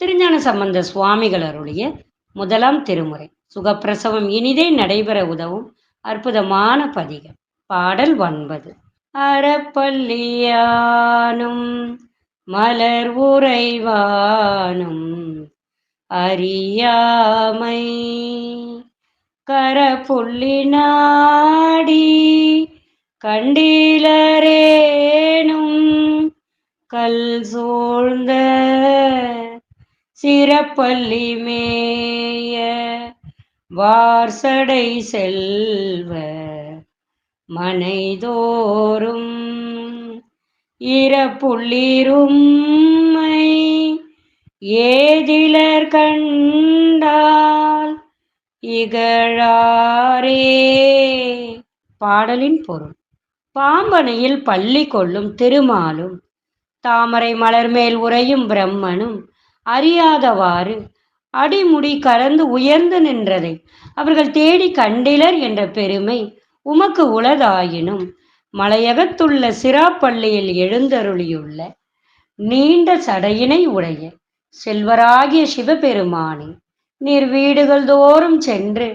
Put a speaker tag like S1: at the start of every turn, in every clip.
S1: திருஞான சம்பந்த சுவாமிகள் அருளிய முதலாம் திருமுறை. சுகப்பிரசவம் இனிதே நடைபெற உதவும் அற்புதமான பதிகம். பாடல் ஒன்பது. அறப்பள்ளியானும் மலர் உறைவானும் அறியாமை கரப்புள்ளி நாடி கண்டிலரேனும் கல் சூழ்ந்த சிறப்பள்ளி மேய வார்சடை செல்வ மனைதோறும் இறப்புள்ளிரும்மை ஏதிலர் கண்டால் இகழாரே. பாடலின் பொருள். பாம்பனையில் பள்ளி கொள்ளும் திருமாலும் தாமரை மலர் மேல் உறையும் பிரம்மனும் அறியாதவாறு அடிமுடி கலந்து உயர்ந்து நின்றதை. அவர்கள் தேடி கண்டிலர் என்ற பெருமை உமக்கு உளதாயினும் மலையகத்துள்ள சிராப்பள்ளியில் எழுந்தருளியுள்ள நீண்ட சடையினை உடைய செல்வராகிய சிவபெருமானே நீர் வீடுகள் தோறும் சென்று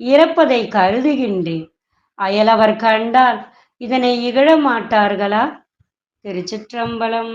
S1: இறப்பதை கருதுகின்றேன் அயலவர் கண்டால் இதனை இகழ மாட்டார்களா? திருச்சிற்றம்பலம்